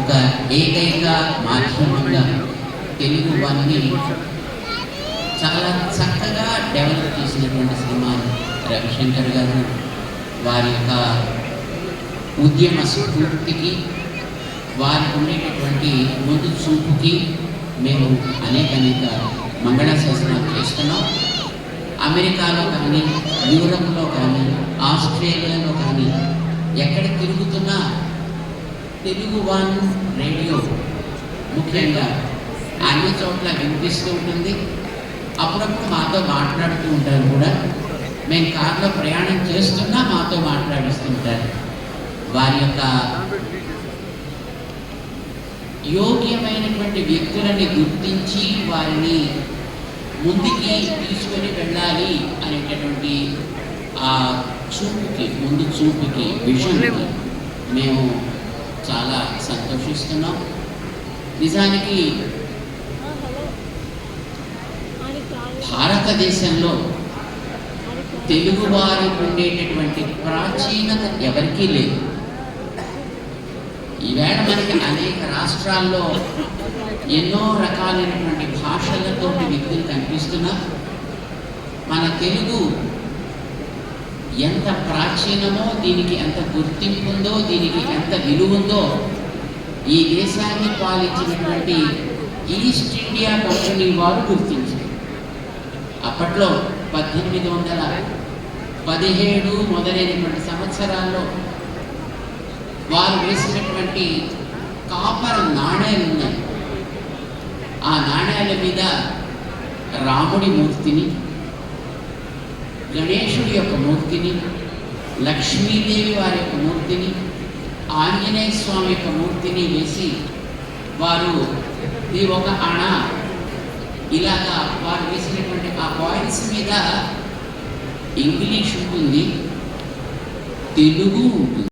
ఒక ఏకైక మాధ్యమంగా తెలుగు వారిని చాలా చక్కగా డెవలప్ చేసినటువంటి సినిమా రవిశంకర్ గారు. వారి యొక్క ఉద్యమ స్ఫూర్తికి వారికి ఉండేటటువంటి ముందు చూపుకి మేము అనేక అనేక మంగళాశాసనాలు చేస్తున్నాం. అమెరికాలో కానీ యూరప్లో కానీ ఆస్ట్రేలియాలో కానీ ఎక్కడ తిరుగుతున్నా తెలుగు వన్ రేడియో ముఖ్యంగా అన్ని చోట్ల వినిపిస్తూ ఉంటుంది. అప్పుడప్పుడు మాతో మాట్లాడుతూ ఉంటారు కూడా. మేము కార్లో ప్రయాణం చేస్తున్నా మాతో మాట్లాడిస్తుంటారు వారి యొక్క యోగ్యమైనటువంటి వ్యక్తులని గుర్తించి వారిని ముందుకి తీసుకొని వెళ్ళాలి అనేటటువంటి ఆ చూపుకి ముందు చూపుకి విషన్కి మేము చాలా సంతోషిస్తున్నాం. నిజానికి భారతదేశంలో తెలుగు వారి ఉండేటటువంటి ప్రాచీనత ఎవరికీ లేదు. ఈవేళ మనకి అనేక రాష్ట్రాల్లో ఎన్నో రకాలైనటువంటి భాషలతో వ్యక్తులు కనిపిస్తున్నా. మన తెలుగు ఎంత ప్రాచీనమో దీనికి ఎంత గుర్తింపు ఉందో దీనికి ఎంత విలువ ఉందో ఈ దేశాన్ని పాలించినటువంటి ఈస్ట్ ఇండియా కంపెనీ వారు గుర్తించారు. అప్పట్లో పద్దెనిమిది వందల పదిహేడు మొదలైనటువంటి సంవత్సరాల్లో వారు వేసినటువంటి కాపర్ నాణ్యాలు ఉన్నాయి. ఆ నాణ్యాల మీద రాముడి మూర్తిని గణేష్ యొక్క మూర్తిని లక్ష్మీదేవి వారి యొక్క మూర్తిని ఆంజనేయ స్వామి యొక్క మూర్తిని వేసి వారు ఈ ఒక అణ ఇలాగా వారు వేసినటువంటి ఆ పాయింట్స్ మీద ఇంగ్లీష్ ఉంటుంది తెలుగు ఉంటుంది.